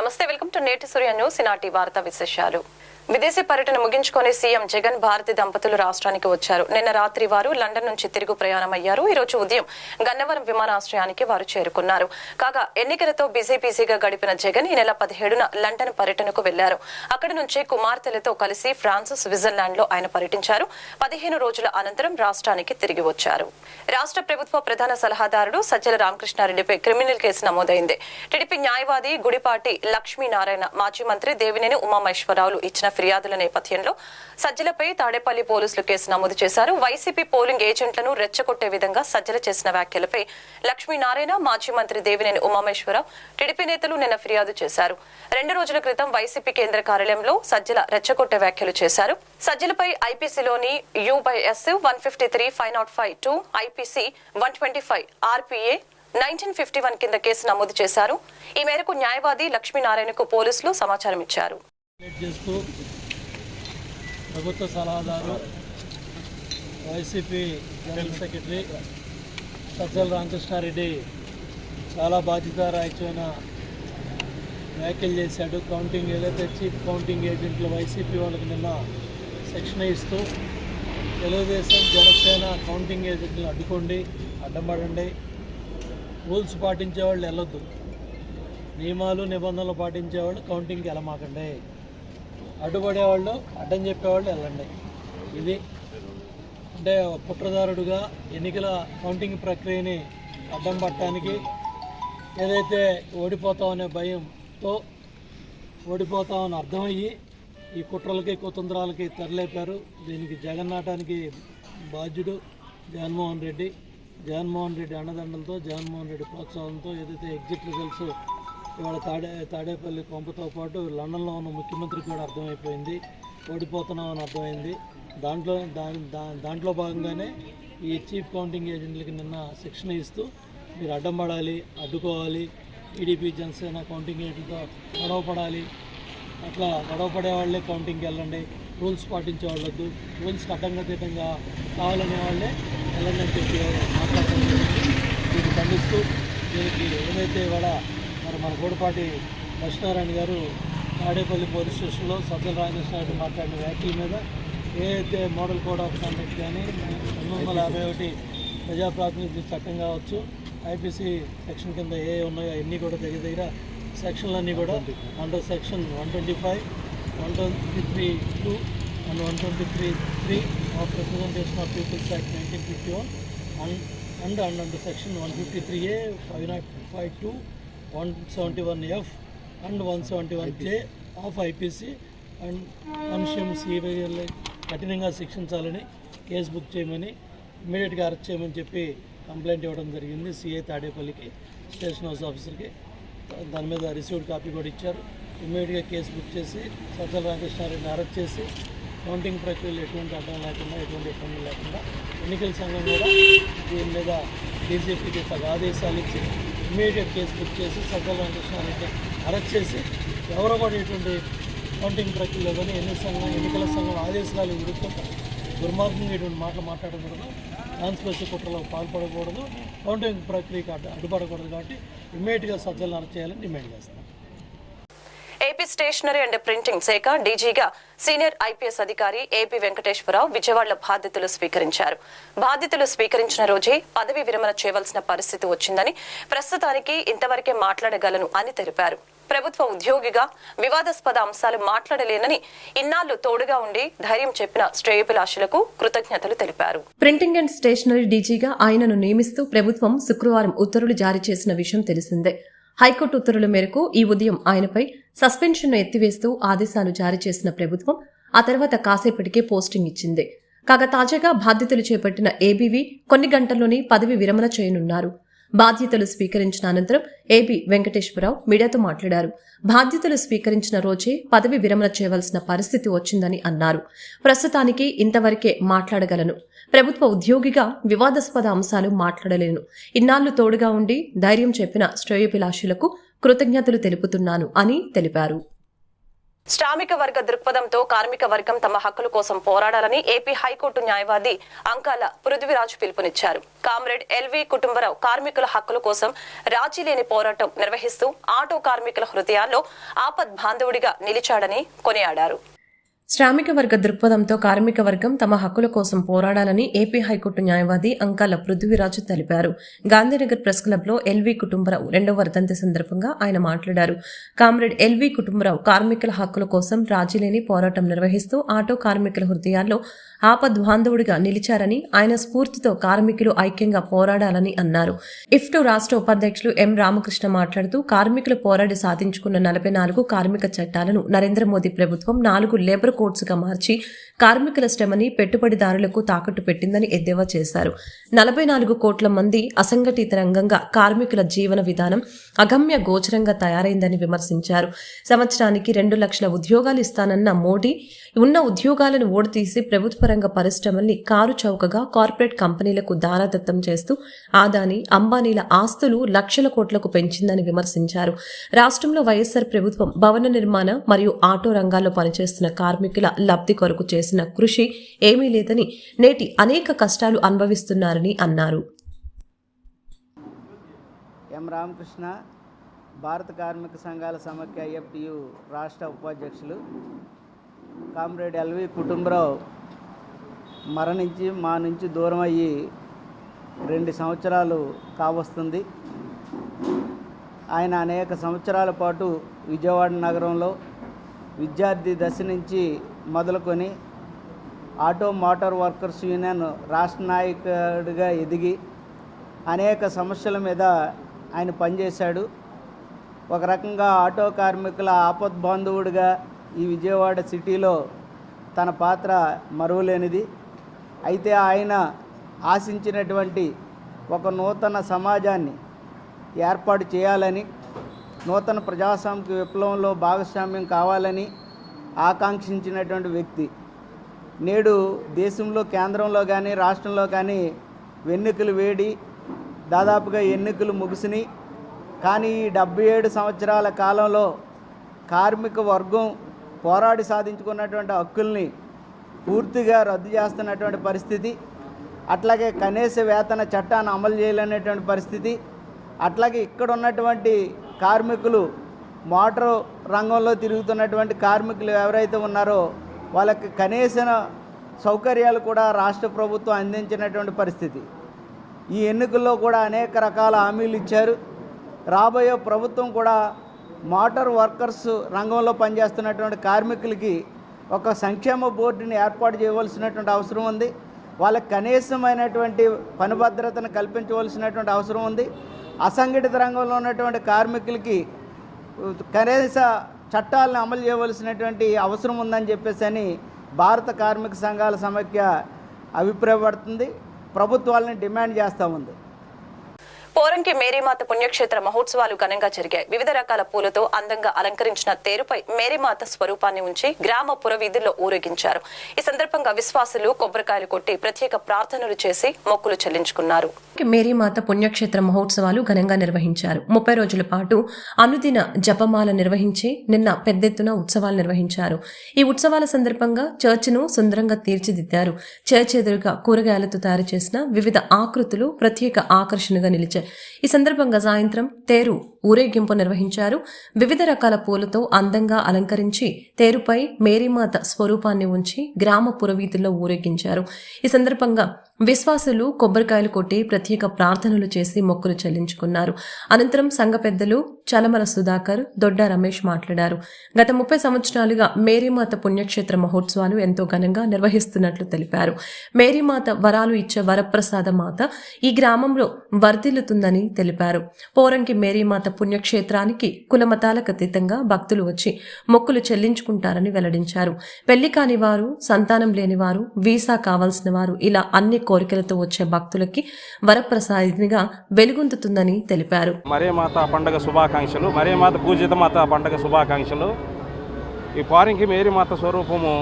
నమస్తే welcome to నేటి సూర్య news ఈనాటి వార్తా విశేషాలు. విదేశీ పర్యటన ముగించుకొని సీఎం జగన్ భారతి దంపతులు రాష్ట్రానికి వచ్చారు. నిన్న రాత్రి వారు లండన్ నుంచి తిరుగు ప్రయాణమయ్యారు. ఈ రోజు ఉదయం గన్నవరం విమానాశ్రయానికి వారు చేరుకున్నారు. కాగా ఎన్నికలతో బిజీ బిజీగా గడిపిన జగన్ ఈ నెల పదిహేడున లండన్ పర్యటనకు వెళ్ళారు. అక్కడి నుంచి కుమార్తెలతో కలిసి ఫ్రాన్స్ స్విట్జర్లాండ్లో ఆయన పర్యటించారు. పదిహేను రోజుల అనంతరం రాష్ట్రానికి తిరిగి వచ్చారు. రాష్ట్ర ప్రభుత్వ ప్రధాన సలహాదారుడు సజ్జల రామకృష్ణారెడ్డిపై క్రిమినల్ కేసు నమోదైంది. టీడీపీ న్యాయవాది గుడిపాటి లక్ష్మీనారాయణ మాజీ మంత్రి దేవినేని ఉమామహేశ్వరరావులు ఇచ్చిన ఫిర్యాదుల నేపథ్యంలో సజ్జలపై తాడేపల్లి పోలీసులు కేసు నమోదు చేశారు. వైసీపీ పోలింగ్ ఏజెంట్లను రెచ్చగొట్టే విధంగా సజ్జల చేసిన వ్యాఖ్యలపై లక్ష్మీనారాయణ మాజీ మంత్రి దేవినేని ఉమామేశ్వరరావు టీడీపీ నేతలు నిన్న ఫిర్యాదు చేశారు. రెండు రోజుల క్రితం వైసీపీ కేంద్ర కార్యాలయంలో సజ్జల రెచ్చగొట్టే వ్యాఖ్యలు చేశారు. సజ్జలపై ఐపీసీలోని U by S one fifty three five naught five two IPC one twenty five RPA nineteen fifty one కింద కేసు నమోదు చేశారు. ఈ మేరకు న్యాయవాది లక్ష్మీనారాయణకు పోలీసులు సమాచారం ఇచ్చారు ప్రభుత్వ సలహాదారు YCP general secretary Sajjala Ramakrishna Reddy చాలా బాధ్యతారాహిత్యమైన వ్యాఖ్యలు చేశాడు. కౌంటింగ్ ఏదైతే చీఫ్ కౌంటింగ్ ఏజెంట్లు వైసీపీ వాళ్ళకి నిన్న శిక్షణ ఇస్తూ తెలుగుదేశం జనసేన కౌంటింగ్ ఏజెంట్లను అడ్డుకోండి అడ్డంపడండి రూల్స్ పాటించేవాళ్ళు వెళ్ళొద్దు. నియమాలు నిబంధనలు పాటించేవాళ్ళు కౌంటింగ్కి వెళ్ళమాకండి. అడ్డుపడేవాళ్ళు అడ్డం చెప్పేవాళ్ళు వెళ్ళండి. ఇది అంటే కుట్రదారుడుగా ఎన్నికల కౌంటింగ్ ప్రక్రియని అడ్డం పట్టడానికి ఏదైతే ఓడిపోతామనే భయంతో ఓడిపోతామని అర్థమయ్యి ఈ కుట్రలకి కుతంత్రాలకి తెరలేపారు. దీనికి జగన్నాటానికి బాధ్యుడు జగన్మోహన్ రెడ్డి. జగన్మోహన్ రెడ్డి అండదండలతో జగన్మోహన్ రెడ్డి ప్రోత్సాహంతో ఏదైతే ఎగ్జిట్ రిజల్ట్స్ ఇవాళ తాడే తాడేపల్లి కొంపతో పాటు లండన్లో ఉన్న ముఖ్యమంత్రికి కూడా అర్థమైపోయింది. ఓడిపోతున్నామని అర్థమైంది. దాంట్లో దాని దాంట్లో భాగంగానే ఈ చీఫ్ కౌంటింగ్ ఏజెంట్లకి నిన్న శిక్షణ ఇస్తూ మీరు అడ్డం పడాలి అడ్డుకోవాలి టీడీపీ జనసేన కౌంటింగ్ ఏజెంట్తో గొడవపడాలి అట్లా గొడవపడే వాళ్ళే కౌంటింగ్కి వెళ్ళండి. రూల్స్ పాటించే వాళ్ళొద్దు రూల్స్కి అడ్డంగా కావాలనే వాళ్ళే వెళ్ళండి అని చెప్పి మాట్లాడుతున్నారు. దీన్ని ఖండిస్తూ దీనికి ఏదైతే ఇవాళ మన గూడపాటి లక్ష్మీనారాయణ గారు తాడేపల్లి పోలీస్ స్టేషన్లో సజ్జల రామకృష్ణారెడ్డి మాట్లాడిన వ్యాఖ్యల మీద ఏదైతే మోడల్ కోడ్ ఆఫ్ కండక్ట్ కానీ పంతొమ్మిది వందల యాభై ఒకటి ప్రజాప్రాతినిధ్యం చట్టం కావచ్చు ఐపీసీ సెక్షన్ కింద ఏ ఉన్నాయో అన్నీ కూడా దగ్గర దగ్గర సెక్షన్లన్నీ కూడా under section one twenty five one twenty three two and one twenty three three of representation of people's act nineteen fifty one and and and under section one fifty three A five naught five two one seventy one F and one seventy one J of IPC and మనుష్యం CBI కఠినంగా శిక్షించాలని case book చేయమని ఇమీడియట్గా arrest చేయమని చెప్పి complaint ఇవ్వడం జరిగింది. CI తాడేపల్లికి station house ఆఫీసర్కి. దాని మీద రిసీవ్డ్ కాపీ కూడా ఇచ్చారు. ఇమ్మీడియట్గా కేసు బుక్ చేసి సజ్జల రామకృష్ణారెడ్డిని అరెస్ట్ చేసి కౌంటింగ్ ప్రక్రియలో ఎటువంటి అడ్డం లేకుండా ఎటువంటి ఇబ్బంది లేకుండా ఎన్నికల సంఘం కూడా దీని మీద డీజీపీకి ఆదేశాలు ఇచ్చి ఇమ్మీడియట్ కేసు బుక్ చేసి సజ్జల రామకృష్ణారెడ్డి అరెస్ట్ చేసి ఎవరో కూడా ఇటువంటి కౌంటింగ్ ప్రక్రియలో కానీ ఎన్ని సంఘం ఎన్నికల సంఘం ఆదేశాలు విరుద్ధం దుర్మార్గంగా ఇటువంటి మాటలు మాట్లాడకూడదు. కాన్స్పిరసీ కుట్రలో పాల్పడకూడదు. కౌంటింగ్ ప్రక్రియకు అడ్డు అడ్డుపడకూడదు కాబట్టి ఇమ్మీడియట్గా సజ్జలను అరెస్ట్ చేయాలని డిమాండ్ చేస్తాం ఏపీ స్టేషనరీ అండ్ ప్రింటింగ్ శాఖ డీజీగా సీనియర్ ఐపీఎస్ అధికారి ఏపీ వెంకటేశ్వరరావు విజయవాడలో బాధ్యతలు స్వీకరించారు. బాధ్యతలు స్వీకరించిన రోజే పదవి విరమణ చేయవలసిన పరిస్థితి వచ్చిందని ప్రస్తుతానికి ఇంతవరకే మాట్లాడగలను అని తెలిపారు. ప్రభుత్వ ఉద్యోగిగా వివాదాస్పద అంశాలు మాట్లాడలేనని ఇన్నాళ్ళు తోడుగా ఉండి ధైర్యం చెప్పిన శ్రేయభిలాషులకు కృతజ్ఞతలు తెలిపారు. ప్రింటింగ్ అండ్ స్టేషనరీ డీజీగా ఆయనను నియమిస్తూ ప్రభుత్వం శుక్రవారం ఉత్తర్వులు జారీ చేసిన విషయం తెలిసిందే. హైకోర్టు ఉత్తర్వుల మేరకు ఈ ఉదయం ఆయనపై సస్పెన్షన్ను ఎత్తివేస్తూ ఆదేశాలు జారీ చేసిన ప్రభుత్వం ఆ తర్వాత కాసేపటికే పోస్టింగ్ ఇచ్చింది. కాగా తాజాగా బాధ్యతలు చేపట్టిన ఏబీవీ కొన్ని గంటల్లోనే పదవి విరమణ చేయనున్నారు. బాధ్యతలు స్వీకరించిన అనంతరం ఏబీ వెంకటేశ్వరరావు మీడియాతో మాట్లాడారు. బాధ్యతలు స్వీకరించిన రోజే పదవి విరమణ చేయవలసిన పరిస్థితి వచ్చిందని అన్నారు. ప్రస్తుతానికి ఇంతవరకే మాట్లాడగలను. ప్రభుత్వ ఉద్యోగిగా వివాదాస్పద అంశాలు మాట్లాడలేను. ఇన్నాళ్ళు తోడుగా ఉండి ధైర్యం చెప్పిన శ్రేయోభిలాషులకు కృతజ్ఞతలు తెలుపుతున్నాను అని తెలిపారు. శ్రామిక వర్గ దృక్పథంతో కార్మిక వర్గం తమ హక్కుల కోసం పోరాడాలని ఏపీ హైకోర్టు న్యాయవాది అంకాల పృథ్వీరాజ్ పిలుపునిచ్చారు. కామ్రేడ్ ఎల్వి కుటుంబరావు కార్మికుల హక్కుల కోసం రాజీ లేని పోరాటం నిర్వహిస్తూ ఆటో కార్మికుల హృదయాల్లో ఆపద్ బాంధవుడిగా నిలిచాడని కొనియాడారు. శ్రామిక వర్గ దృక్పథంతో కార్మిక వర్గం తమ హక్కుల కోసం పోరాడాలని ఏపీ హైకోర్టు న్యాయవాది అంకాల పృథ్వీరాజు తెలిపారు. గాంధీనగర్ ప్రెస్ క్లబ్లో ఎల్వి కుటుంబరావు రెండవ వర్ధంతి సందర్భంగా ఆయన మాట్లాడారు. కామ్రేడ్ ఎల్వి కుటుంబరావు కార్మికుల హక్కుల కోసం రాజీలేని పోరాటం నిర్వహిస్తూ ఆటో కార్మికుల హృదయాల్లో ఆపద్వాంధవుడిగా నిలిచారని ఆయన స్ఫూర్తితో కార్మికులు ఐక్యంగా పోరాడాలని అన్నారు. ఇఫ్టో రాష్ట్ర ఉపాధ్యక్షులు ఎం రామకృష్ణ మాట్లాడుతూ కార్మికులు పోరాడి సాధించుకున్న నలభై నాలుగు కార్మిక చట్టాలను నరేంద్ర మోదీ ప్రభుత్వం నాలుగు లేబర్ కోడ్స్గా మార్చి కార్మికుల శ్రమని పెట్టుబడిదారులకు తాకట్టు పెట్టిందని ఎద్దేవా చేశారు. నలభై నాలుగు కోట్ల మంది అసంఘటిత రంగంగా కార్మికుల జీవన విధానం అగమ్య గోచరంగా తయారైందని విమర్శించారు. సంవత్సరానికి రెండు లక్షల ఉద్యోగాలు ఇస్తానన్న మోడీ ఉన్న ఉద్యోగాలను ఓడతీసి ప్రభుత్వ రంగ పరిశ్రమల్ని కారు చౌకగా కార్పొరేట్ కంపెనీలకు దారాదత్తం చేస్తూ ఆదాని అంబానీల ఆస్తులు లక్షల కోట్లకు పెంచిందని విమర్శించారు. రాష్ట్రంలో వైఎస్సార్ ప్రభుత్వం భవన నిర్మాణ మరియు ఆటో రంగాల్లో పనిచేస్తున్న కార్మికుల లబ్ధి కొరకు చేసిన కృషి ఏమీ లేదని నేటి అనేక కష్టాలు అనుభవిస్తున్నారని అన్నారు. ఎం రామకృష్ణ భారత కార్మిక సంఘాల సమాఖ్య ఐఎఫ్టియు రాష్ట్ర ఉపాధ్యక్షులు కామ్రేడ్ ఎల్వి కుటుంబరావు మరణించి మా నుంచి దూరం అయ్యి రెండు సంవత్సరాలు కావస్తుంది. ఆయన అనేక సంవత్సరాల పాటు విజయవాడ నగరంలో విద్యార్థి దశ నుంచి మొదలుకొని ఆటో మోటార్ వర్కర్స్ యూనియన్ రాష్ట్ర నాయకుడిగా ఎదిగి అనేక సమస్యల మీద ఆయన పనిచేశాడు. ఒక రకంగా ఆటో కార్మికుల ఆపద్బాంధవుడిగా ఈ విజయవాడ సిటీలో తన పాత్ర మరువలేనిది. అయితే ఆయన ఆశించినటువంటి ఒక నూతన సమాజాన్ని ఏర్పాటు చేయాలని నూతన ప్రజాస్వామిక విప్లవంలో భాగస్వామ్యం కావాలని ఆకాంక్షించినటువంటి వ్యక్తి. నేడు దేశంలో కేంద్రంలో కానీ రాష్ట్రంలో కానీ వెన్నుకలు వేడి దాదాపుగా ఎన్నికలు ముగిసినాయి. కానీ ఈ డెబ్బై ఏడు సంవత్సరాల కాలంలో కార్మిక వర్గం పోరాడి సాధించుకున్నటువంటి హక్కుల్ని పూర్తిగా రద్దు చేస్తున్నటువంటి పరిస్థితి. అట్లాగే కనీస వేతన చట్టాన్ని అమలు చేయలేనటువంటి పరిస్థితి. అట్లాగే ఇక్కడ ఉన్నటువంటి కార్మికులు మోటార్ రంగంలో తిరుగుతున్నటువంటి కార్మికులు ఎవరైతే ఉన్నారో వాళ్ళకి కనీస సౌకర్యాలు కూడా రాష్ట్ర ప్రభుత్వం అందించినటువంటి పరిస్థితి. ఈ ఎన్నికల్లో కూడా అనేక రకాల హామీలు ఇచ్చారు. రాబోయే ప్రభుత్వం కూడా మోటార్ వర్కర్స్ రంగంలో పనిచేస్తున్నటువంటి కార్మికులకి ఒక సంక్షేమ బోర్డుని ఏర్పాటు చేయవలసినటువంటి అవసరం ఉంది. వాళ్ళకి కనీసమైనటువంటి పని భద్రతను కల్పించవలసినటువంటి అవసరం ఉంది. అసంఘటిత రంగంలో ఉన్నటువంటి కార్మికులకి కనీస చట్టాలను అమలు చేయవలసినటువంటి అవసరం ఉందని చెప్పేసి అని భారత కార్మిక సంఘాల సమైక్య అభిప్రాయపడుతుంది. ప్రభుత్వాలని డిమాండ్ చేస్తూ ఉంది. పోరంకి మేరీమాత పుణ్యక్షేత్ర మహోత్సవాలు ఘనంగా జరిగాయి. వివిధ రకాల పూలతో అందంగా అలంకరించిన తేరుపై మేరీమాత స్వరూపాన్ని ఉంచి గ్రామ పురవీధుల్లో ఊరేగించారు. ఈ సందర్భంగా విశ్వాసులు కొబ్బరికాయలు కొట్టి ప్రత్యేక ప్రార్థనలు చేసి మొక్కులు చెల్లించుకున్నారు. మేరీమాత పుణ్యక్షేత్ర మహోత్సవాలు ఘనంగా నిర్వహించారు. ముప్పై రోజుల పాటు అనుదిన జపమాల నిర్వహించి నిన్న పెద్దెత్తున ఉత్సవాలు నిర్వహించారు. ఈ ఉత్సవాల సందర్భంగా చర్చ్ను సుందరంగా తీర్చిదిద్దారు. చర్చ్ ఎదురుగా కూరగాయలతో తయారు చేసిన వివిధ ఆకృతులు ప్రత్యేక ఆకర్షణగా నిలిచారు ఈ సందర్భంగా సాయంత్రం తేరు ఊరేగింపు నిర్వహించారు. వివిధ రకాల పూలతో అందంగా అలంకరించి తేరుపై మేరీమాత స్వరూపాన్ని ఉంచి గ్రామ పురవీధుల్లో ఊరేగించారు. ఈ సందర్భంగా విశ్వాసులు కొబ్బరికాయలు కొట్టి ప్రత్యేక ప్రార్థనలు చేసి మొక్కులు చెల్లించుకున్నారు. అనంతరం సంఘ పెద్దలు చలమల సుధాకర్ దొడ్డ రమేష్ మాట్లాడారు. గత ముప్పై సంవత్సరాలుగా మేరీమాత పుణ్యక్షేత్ర మహోత్సవాలు ఎంతో ఘనంగా నిర్వహిస్తున్నట్లు తెలిపారు. మేరీమాత వరాలు ఇచ్చే వరప్రసాద మాత ఈ గ్రామంలో వర్ధిల్లుతుందని తెలిపారు. పోరంకి మేరీమాత పుణ్యక్షేత్రానికి కులమతాలకు అతీతంగా భక్తులు వచ్చి మొక్కులు చెల్లించుకుంటారని వెల్లడించారు. పెళ్ళి కాని వారు సంతానం లేని వారు వీసా కావాల్సిన వారు ఇలా అన్ని కోరికలతో వచ్చే భక్తులకి వరప్రసాదినిగా వెలుగొందుతుందని తెలిపారు. మరే మాత పండగ శుభాకాంక్షలు మరే మాత పూజిత మాత పండగ శుభాకాంక్షలు. ఈ పారింకి మేరీ మాత స్వరూపము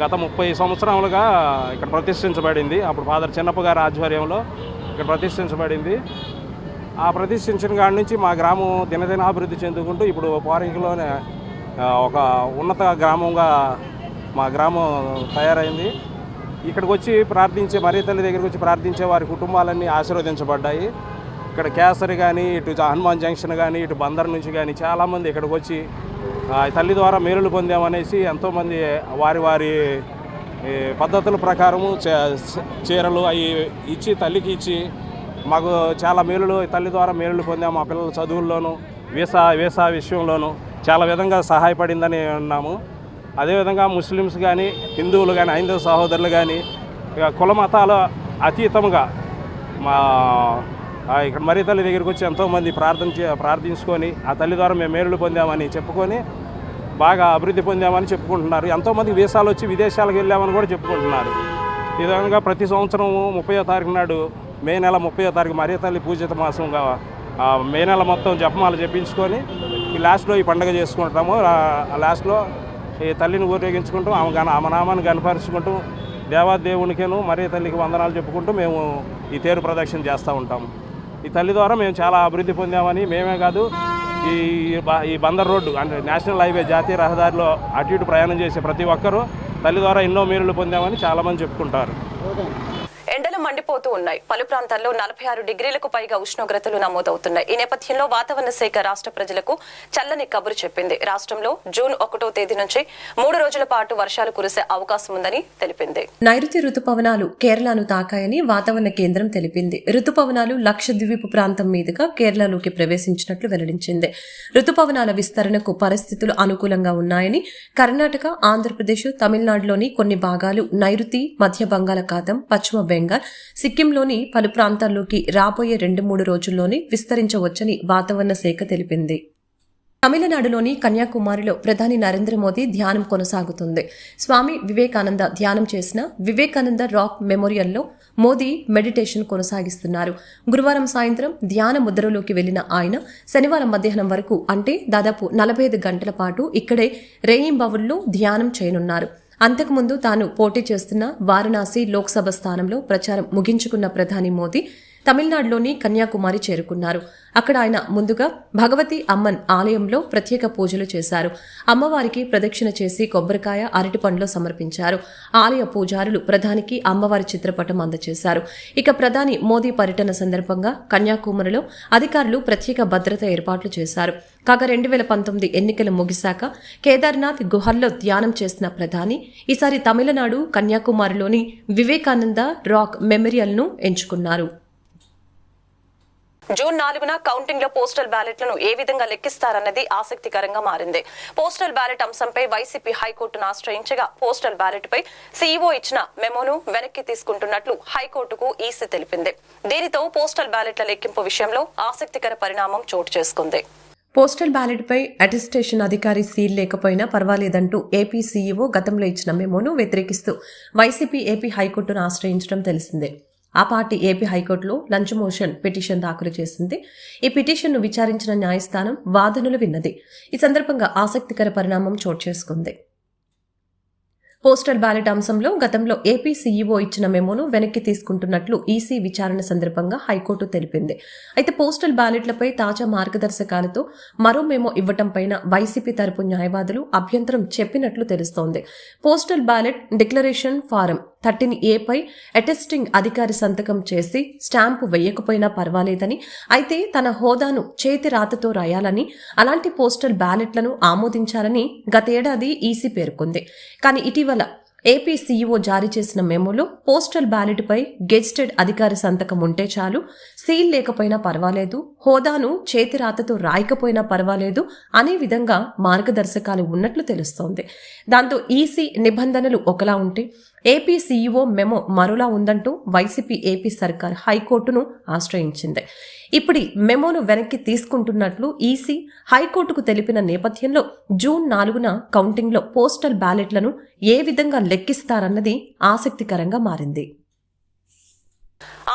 గత ముప్పై సంవత్సరాలుగా ఇక్కడ ప్రతిష్ఠించబడింది. అప్పుడు ఫాదర్ చిన్నప్ప గారి ఆధ్వర్యంలో ఇక్కడ ప్రతిష్ఠించబడింది. ఆ ప్రతిష్ఠించిన కాడి నుంచి మా గ్రామం దినదిన అభివృద్ధి చెందుకుంటూ ఇప్పుడు పారింకిలోనే ఒక ఉన్నత గ్రామంగా మా గ్రామం తయారైంది. ఇక్కడికి వచ్చి ప్రార్థించే మరీ తల్లి దగ్గరికి వచ్చి ప్రార్థించే వారి కుటుంబాలన్నీ ఆశీర్వదించబడ్డాయి. ఇక్కడ కేసరి కానీ ఇటు హనుమాన్ జంక్షన్ కానీ ఇటు బందర్ నుంచి కానీ చాలామంది ఇక్కడికి వచ్చి తల్లి ద్వారా మేలులు పొందామనేసి ఎంతోమంది వారి వారి పద్ధతుల ప్రకారము చీరలు అవి ఇచ్చి తల్లికి ఇచ్చి మాకు చాలా మేలులు తల్లి ద్వారా మేలులు పొందాము మా పిల్లల చదువుల్లోనూ వీసా వీసా విషయంలోనూ చాలా విధంగా సహాయపడిందని ఉన్నాము అదేవిధంగా ముస్లిమ్స్ కానీ హిందువులు కానీ హైందవ సహోదరులు కానీ ఇక కుల మతాల అతీతంగా మా ఇక్కడ మరీ తల్లి దగ్గరికి వచ్చి ఎంతోమంది ప్రార్థన చే ప్రార్థించుకొని ఆ తల్లి ద్వారా మేము మేలులు పొందామని చెప్పుకొని బాగా అభివృద్ధి పొందామని చెప్పుకుంటున్నారు. ఎంతోమంది వీసాలు వచ్చి విదేశాలకు వెళ్ళామని కూడా చెప్పుకుంటున్నారు. ఈ విధంగా ప్రతి సంవత్సరం ముప్పయో తారీఖు నాడు మే నెల ముప్పయో తారీఖు మరీ తల్లి పూజిత మాసంగా మే నెల మొత్తం జపమాలు చెప్పించుకొని ఈ లాస్ట్లో ఈ పండుగ చేసుకుంటాము ఆ లాస్ట్లో ఈ తల్లిని ఊరేగించుకుంటూ ఆమె గణ ఆమె నామాన్ని గనపరుచుకుంటూ దేవాదేవునికేను మరీ తల్లికి వందనాలు చెప్పుకుంటూ మేము ఈ తేరు ప్రదక్షిణ చేస్తూ ఉంటాము ఈ తల్లి ద్వారా మేము చాలా అభివృద్ధి పొందామని మేమే కాదు ఈ బ- ఈ బందర్ రోడ్డు అంటే నేషనల్ హైవే జాతీయ రహదారిలో అటు ఇటు ప్రయాణం చేసే ప్రతి ఒక్కరూ తల్లి ద్వారా ఎన్నో మేలులు పొందామని చాలామంది చెప్పుకుంటారు. మండిపోతూ ఉన్నాయి. పలు ప్రాంతాల్లో నలభై ఆరు డిగ్రీలకు పైగా ఉష్ణోగ్రతలు నమోదవుతున్నాయి. ఈ నేపథ్యంలో వాతావరణ శాఖ రాష్ట్ర ప్రజలకు చల్లని కబురు చెప్పింది. రాష్ట్రంలో జూన్ ఒకటో తేదీ నుంచి మూడు రోజుల పాటు వర్షాలు కురిసే అవకాశం ఉందని తెలిపింది. నైరుతి రుతుపవనాలు కేరళను తాకాయని వాతావరణ కేంద్రం తెలిపింది. రుతుపవనాలు లక్షద్వీపు ప్రాంతం మీదుగా కేరళలోకి ప్రవేశించినట్లు వెల్లడించింది. రుతుపవనాల విస్తరణకు పరిస్థితులు అనుకూలంగా ఉన్నాయని కర్ణాటక ఆంధ్రప్రదేశ్ తమిళనాడులోని కొన్ని భాగాలు నైరుతి మధ్య బంగాళాఖాతం పశ్చిమ బెంగాల్ సిక్కింలోని పలు ప్రాంతాల్లోకి రాబోయే రెండు మూడు రోజుల్లోనే విస్తరించవచ్చని వాతావరణ శాఖ తెలిపింది. తమిళనాడులోని కన్యాకుమారిలో ప్రధాని నరేంద్ర మోదీ ధ్యానం కొనసాగుతుంది. స్వామి వివేకానంద ధ్యానం చేసిన వివేకానంద రాక్ మెమోరియల్లో మోదీ మెడిటేషన్ కొనసాగిస్తున్నారు. గురువారం సాయంత్రం ధ్యాన ముద్రలోకి వెళ్ళిన ఆయన శనివారం మధ్యాహ్నం వరకు అంటే దాదాపు నలభై ఐదు గంటల పాటు ఇక్కడే రేయింబవుల్లో ధ్యానం చేయనున్నారు. అంతకుముందు తాను పోటీ చేస్తున్న వారణాసి లోక్సభ స్థానంలో ప్రచారం ముగించుకున్న ప్రధాని మోదీ తమిళనాడులోని కన్యాకుమారి చేరుకున్నారు. అక్కడ ఆయన ముందుగా భగవతి అమ్మన్ ఆలయంలో ప్రత్యేక పూజలు చేశారు. అమ్మవారికి ప్రదక్షిణ చేసి కొబ్బరికాయ అరటిపండ్లు సమర్పించారు. ఆలయ పూజారులు ప్రధానికి అమ్మవారి చిత్రపటం అందజేశారు ఇక ప్రధాని మోదీ పర్యటన సందర్భంగా కన్యాకుమారిలో అధికారులు ప్రత్యేక భద్రత ఏర్పాట్లు చేశారు. కాగా రెండు వేల పంతొమ్మిది ఎన్నికలు ముగిశాక కేదార్నాథ్ గుహల్లో ధ్యానం చేసిన ప్రధాని ఈసారి తమిళనాడు కన్యాకుమారిలోని వివేకానంద రాక్ మెమోరియల్ను ఎంచుకున్నారు. జూన్ నాలుగున కౌంటింగ్లో పోస్టల్ బ్యాలెట్లను ఏ విధంగా లెక్కిస్తారన్నది ఆసక్తికరంగా మారింది. పోస్టల్ బ్యాలెట్ అంశంపై వైసీపీ హైకోర్టును ఆశ్రయించగా పోస్టల్ బ్యాలెట్ పై సీఈఓ ఇచ్చిన మెమోను వెనక్కి తీసుకుంటున్నట్లు హైకోర్టుకు ఈసీ తెలిపింది. దీనితో పోస్టల్ బ్యాలెట్ల లెక్కింపు విషయంలో ఆసక్తికర పరిణామం చోటు చేసుకుంది. పోస్టల్ బ్యాలెట్పై అటెస్టేషన్ అధికారి సీల్ లేకపోయినా పర్వాలేదంటూ ఏపీ సీఈఓ గతంలో ఇచ్చిన మెమోను వ్యతిరేకిస్తూ వైసీపీ ఏపీ హైకోర్టును ఆశ్రయించడం తెలిసిందే. ఆ పార్టీ ఏపీ హైకోర్టులో లంచ్ మోషన్ పిటిషన్ దాఖలు చేసింది. ఈ పిటిషన్ను విచారించిన న్యాయస్థానం వాదనలు విన్నది. ఈ సందర్భంగా ఆసక్తికర పరిణామం చోటు చేసుకుంది. పోస్టల్ బ్యాలెట్ అంశంలో గతంలో ఏపీ సీఈఓ ఇచ్చిన మెమోను వెనక్కి తీసుకుంటున్నట్లు ఈసీ విచారణ సందర్భంగా హైకోర్టు తెలిపింది. అయితే పోస్టల్ బ్యాలెట్లపై తాజా మార్గదర్శకాలతో మరో మెమో ఇవ్వటం పైన వైసీపీ తరపు న్యాయవాదులు అభ్యంతరం చెప్పినట్లు తెలుస్తోంది. Postal ballot declaration form thirteen ఏపై attesting అధికారి సంతకం చేసి స్టాంపు వేయకపోయినా పర్వాలేదని అయితే తన హోదాను చేతి రాతతో రాయాలని అలాంటి పోస్టల్ బ్యాలెట్లను ఆమోదించాలని గతేడాది ఈసీ పేర్కొంది. కానీ ఇటీవల ఏపీ సీఈఓ జారీ చేసిన మెమోలో పోస్టల్ బ్యాలెట్పై గెజిటెడ్ అధికారి సంతకం ఉంటే చాలు సీల్ లేకపోయినా పర్వాలేదు హోదాను చేతిరాతతో రాయకపోయినా పర్వాలేదు అనే విధంగా మార్గదర్శకాలు ఉన్నట్లు తెలుస్తోంది. దాంతో ఈసీ నిబంధనలు ఒకలా ఉంటే ఏపీ సీఈఓ మెమో మరోలా ఉందంటూ వైసీపీ ఏపీ సర్కార్ హైకోర్టును ఆశ్రయించింది. ఇప్పుడు మెమోను వెనక్కి తీసుకుంటున్నట్లు ఈసీ హైకోర్టుకు తెలిపిన నేపథ్యంలో జూన్ నాలుగున కౌంటింగ్లో పోస్టల్ బ్యాలెట్లను ఏ విధంగా లెక్కిస్తారన్నది ఆసక్తికరంగా మారింది.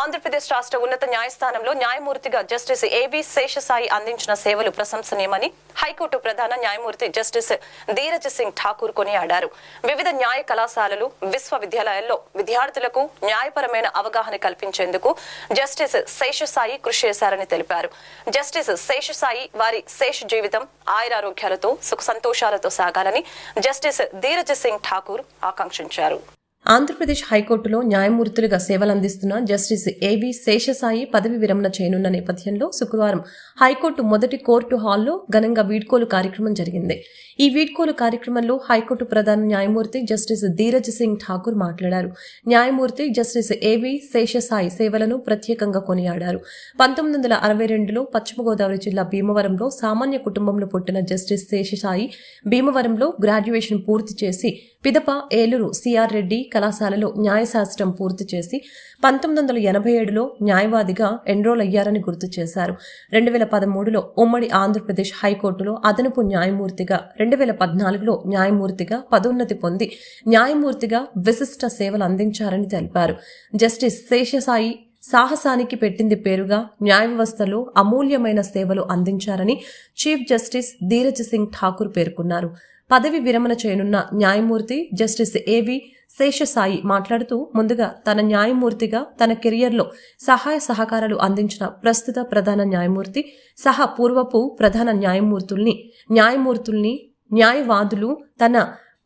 ఆంధ్రప్రదేశ్ రాష్ట్ర ఉన్నత న్యాయస్థానంలో న్యాయమూర్తిగా జస్టిస్ ఏబి శేషసాయి అందించిన సేవలు ప్రశంసనీయమని హైకోర్టు ప్రధాన న్యాయమూర్తి జస్టిస్ ధీరజ్ సింగ్ ఠాకూర్ కొనియాడారు. వివిధ న్యాయ కళాశాలలు విశ్వవిద్యాలయాల్లో విద్యార్థులకు న్యాయపరమైన అవగాహన కల్పించేందుకు జస్టిస్ శేషసాయి కృషి చేశారని తెలిపారు. జస్టిస్ శేషసాయి వారి శేష జీవితం ఆయురారోగ్యాలతో సుఖ సంతోషాలతో సాగాలని జస్టిస్ ధీరజ్ సింగ్ ఠాకూర్ ఆకాంక్షించారు. ఆంధ్రప్రదేశ్ హైకోర్టులో న్యాయమూర్తులుగా సేవలందిస్తున్న జస్టిస్ ఏవి శేషసాయి పదవి విరమణ చేయనున్న నేపథ్యంలో శుక్రవారం హైకోర్టు మొదటి కోర్టు హాల్లో ఘనంగా వీడ్కోలు కార్యక్రమం జరిగింది. ఈ వీడ్కోలు కార్యక్రమంలో హైకోర్టు ప్రధాన న్యాయమూర్తి జస్టిస్ ధీరజ్ సింగ్ ఠాకూర్ మాట్లాడారు. న్యాయమూర్తి జస్టిస్ ఏవి శేషసాయి సేవలను ప్రత్యేకంగా కొనియాడారు. పంతొమ్మిది వందల అరవై రెండులో పశ్చిమ గోదావరి జిల్లా భీమవరంలో సామాన్య కుటుంబంలో పుట్టిన జస్టిస్ శేషసాయి భీమవరంలో గ్రాడ్యుయేషన్ పూర్తి చేసి పిదప ఏలూరు సిఆర్ రెడ్డి కళాశాలలో న్యాయశాస్త్రం పూర్తి చేసి పంతొమ్మిది వందల ఎనభై ఏడులో న్యాయవాదిగా ఎన్రోల్ అయ్యారని గుర్తు చేశారు. రెండు వేల పదమూడులో ఉమ్మడి ఆంధ్రప్రదేశ్ హైకోర్టులో అదనపు న్యాయమూర్తిగా రెండు వేల పద్నాలుగులో న్యాయమూర్తిగా పదోన్నతి పొంది న్యాయమూర్తిగా విశిష్ట సేవలు అందించారని తెలిపారు. జస్టిస్ శేషసాయి సాహసానికి పెట్టింది పేరుగా న్యాయ వ్యవస్థలో అమూల్యమైన సేవలు అందించారని చీఫ్ జస్టిస్ ధీరజ్ సింగ్ ఠాకూర్ పేర్కొన్నారు. పదవి విరమణ చేయనున్న న్యాయమూర్తి జస్టిస్ ఏవి శేషసాయి మాట్లాడుతూ ముందుగా తన న్యాయమూర్తిగా తన కెరియర్లో సహాయ సహకారాలు అందించిన ప్రస్తుత ప్రధాన న్యాయమూర్తి సహా పూర్వపు ప్రధాన న్యాయమూర్తుల్ని న్యాయమూర్తుల్ని న్యాయవాదులు తన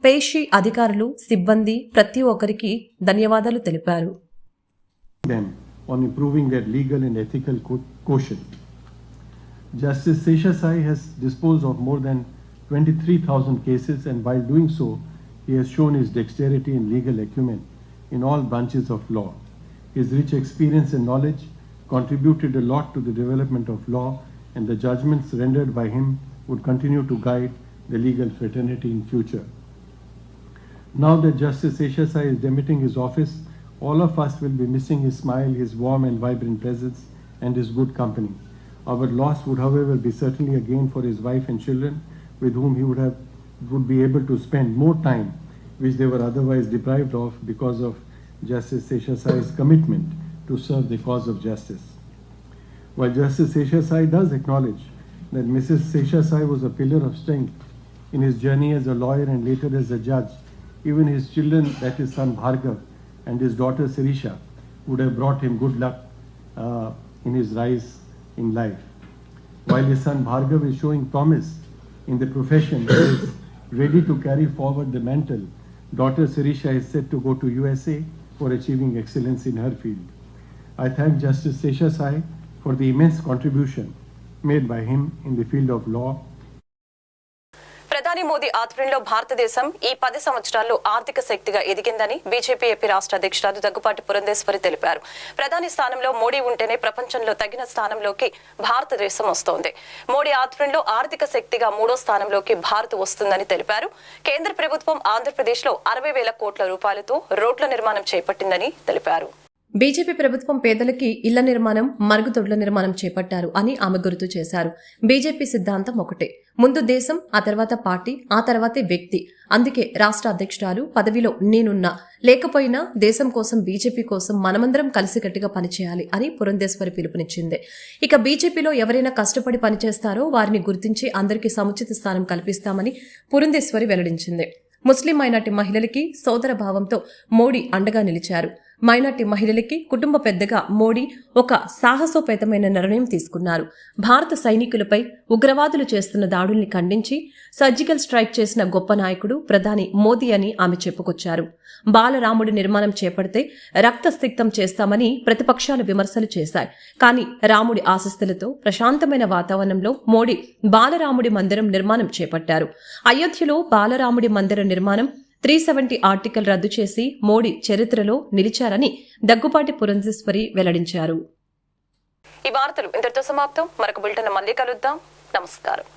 పేషి అధికారులు సిబ్బంది ప్రతి ఒక్కరికి ధన్యవాదాలు తెలిపారు on improving their legal and ethical co- quotient. Justice Sesha Sai has disposed of more than 23,000 cases, and while doing so, he has shown his dexterity and legal acumen in all branches of law. His rich experience and knowledge contributed a lot to the development of law, and the judgments rendered by him would continue to guide the legal fraternity in future. Now that Justice Asia Sai is demitting his office, all of us will be missing his smile, his warm and vibrant presence, and his good company. Our loss would, however, be certainly a gain for his wife and children, with whom he would have would be able to spend more time, which they were otherwise deprived of because of Justice Sai's commitment to serve the cause of justice. While Justice Sesha does acknowledge that Mrs. Sesha Sai was a pillar of strength in his journey as a lawyer and later as a judge, even his children, that his son Bhargav and his daughter Sirisha, would have brought him good luck uh, in his rise in life. While his son Bhargav is showing promise in the profession, is ready to carry forward the mantle. Daughter Sirisha is set to go to USA for achieving excellence in her field. I thank Justice Sesha Sai for the immense contribution made by him in the field of law Modi ఆధ్వర్యంలో భారతదేశం ఈ పది సంవత్సరాల్లో ఆర్థిక శక్తిగా ఎదిగిందని BJP AP రాష్ట్ర అధ్యక్షురాలు దగ్గుపాటి పురంధేశ్వరి తెలిపారు. ప్రధాని స్థానంలో మోడీ ఉంటేనే ప్రపంచంలో తగిన స్థానంలోకి భారతదేశం వస్తోంది. మోడీ ఆధ్వర్యంలో ఆర్థిక శక్తిగా మూడో స్థానంలోకి భారత్ వస్తుందని తెలిపారు. కేంద్ర ప్రభుత్వం ఆంధ్రప్రదేశ్లో అరవై వేల కోట్ల రూపాయలతో రోడ్ల నిర్మాణం చేపట్టిందని తెలిపారు. బీజేపీ ప్రభుత్వం పేదలకి ఇళ్ళ నిర్మాణం మరుగుదొడ్ల నిర్మాణం చేపట్టారు అని ఆమె గుర్తు చేశారు. బీజేపీ సిద్ధాంతం ఒకటే. ముందు దేశం ఆ తర్వాత పార్టీ ఆ తర్వాతే వ్యక్తి. అందుకే రాష్ట్ర అధ్యక్షురాలు పదవిలో నేనున్నా. లేకపోయినా దేశం కోసం బీజేపీ కోసం మనమందరం కలిసికట్టుగా పనిచేయాలి అని పురంధేశ్వరి పిలుపునిచ్చింది. ఇక బీజేపీలో ఎవరైనా కష్టపడి పనిచేస్తారో వారిని గుర్తించి అందరికీ సముచిత స్థానం కల్పిస్తామని పురంధేశ్వరి వెల్లడించింది. ముస్లిం మైనార్టీ మహిళలకి సోదర భావంతో మోడీ అండగా నిలిచారు. మైనార్టీ మహిళలకి కుటుంబ పెద్దగా మోడీ ఒక సాహసోపేతమైన నిర్ణయం తీసుకున్నారు. భారత సైనికులపై ఉగ్రవాదులు చేస్తున్న దాడుల్ని ఖండించి సర్జికల్ స్ట్రైక్ చేసిన గొప్ప నాయకుడు ప్రధాని మోదీ అని ఆమె చెప్పుకొచ్చారు. బాలరాముడి నిర్మాణం చేపడితే రక్తసిక్తం చేస్తామని ప్రతిపక్షాలు విమర్శలు చేశాయి. కానీ రాముడి ఆశస్సులతో ప్రశాంతమైన వాతావరణంలో మోడీ బాలరాముడి మందిరం నిర్మాణం చేపట్టారు. అయోధ్యలో బాలరాముడి మందిర నిర్మాణం త్రీ సెవెంటీ ఆర్టికల్ రద్దు చేసి మోడీ చరిత్రలో నిలిచారని దగ్గుపాటి పురంధేశ్వరి వెల్లడించారు. ఈ వార్తలు ఇంతటితో సమాప్తం. మరొక బులెటిన్ మళ్ళీ కలుద్దాం. నమస్కారం.